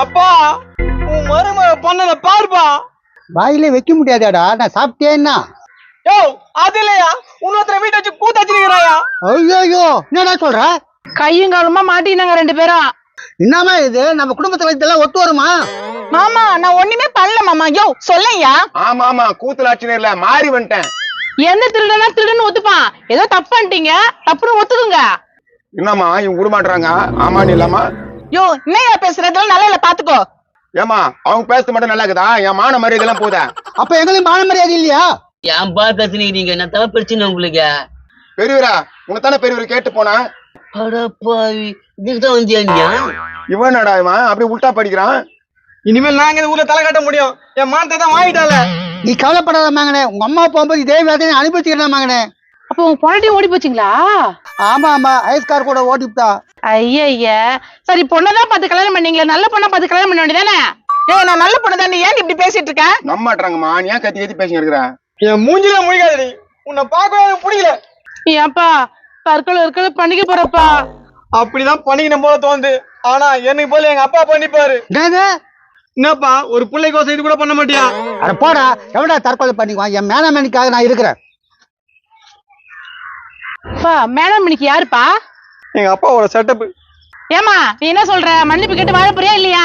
அப்பா உன் மருமக பண்ணத பாருப்பா. வாயிலே வைக்க முடியாதாடா நான் சாப்பிட்டேன்னா யோ அது இல்லையா? இன்னொருத்தர வீட்டை வச்சு கூத்தாச்சிருக்கிறாயா ஐயோ என்னடா சொல்ற? கையும் காலுமா மாட்டினாங்க ரெண்டு பேரும் என்னமா இது? நம்ம குடும்பத்துல இதெல்லாம் ஒத்து வருமா? மாமா நான் ஒண்ணுமே பண்ணல மாமா. யோ சொல்லையா? ஆமா ஆமா கூத்தலாட்சினர்ல மாறி வந்துட்டேன். எந்த திருடனா திருடன்னு ஒத்துப்பான். ஏதோ தப்பு பண்ணிட்டீங்க தப்புன்னு ஒத்துக்குங்க. என்னம்மா இவங்க விட மாட்டாங்க ஆமான்னு இல்லாமா? யோ என்னையா பேசுறதுல நல்லா இல்ல பாத்துக்கோ. ஏமா அவங்க பேசுறது மட்டும் நல்லா இருக்குதா? என் மான மரியாதை எல்லாம் போதா? அப்ப எங்களுக்கு மான மரியாதை இல்லையா? ஏன்பா கத்துனீங்க நான் தலை பிரச்சனை உங்களுக்கு? பெரியவரா உனத்தானே பெரியவர் கேட்டு போனா? அடப்பாவி இதுக்கு தான் வந்தியா இவனடா இவன் அப்படி உல்டா படிக்கிறான். இனிமேல் நாங்க இந்த ஊர்ல தலை கட்ட முடியும். என் மானத்தை தான் வாங்கிட்டால நீ கவலைப்படாத மகனே உங்க அம்மா போகும்போது இதே வேதனை அனுபவிச்சுக்கிறேன் மகனே அப்போ உங்க பொண்டாட்டி ஓடி போச்சுங்களா? ஆமா ஆமா. ஐஸ்கார் கூட ஓட்டிவிட்டா ஐய சரி பொண்ணதான் பார்த்து கல்யாணம் பண்ணீங்களே நல்ல பொண்ணா பார்த்து கல்யாணம் பண்ண வேண்டியதானே? ஏய் நான் நல்ல பொண்ணு தானே ஏன் இப்படி பேசிட்டு இருக்க? நம்ப மாட்டாங்கம்மா நீ ஏன் கத்தி கத்தி பேசிட்டு இருக்கிற? என் மூஞ்சில முழிக்காதடி. உன்னை பார்க்கவே எனக்கு பிடிக்கல. ஏன்பா தற்கொலை இருக்கல பண்ணிக்க போறப்பா. அப்படிதான் பண்ணிக்கணும் போல தோணுது. ஆனா எனக்கு போல எங்க அப்பா பண்ணிப்பாரு. என்னப்பா ஒரு பிள்ளைக்கோசம் இது கூட பண்ண மாட்டியா? அட போடா. எவ்வளோ தற்கொலை பண்ணிக்குவான்? என் மேனமேனிக்காக நான் இருக்கிறேன். அப்பா மேடம் இன்னைக்கு யாருப்பா? எங்க அப்பாவோட செட்டப் ஏமா நீ என்ன சொல்ற? மன்னிப்பு கேட்டு வாழ போறியா இல்லையா?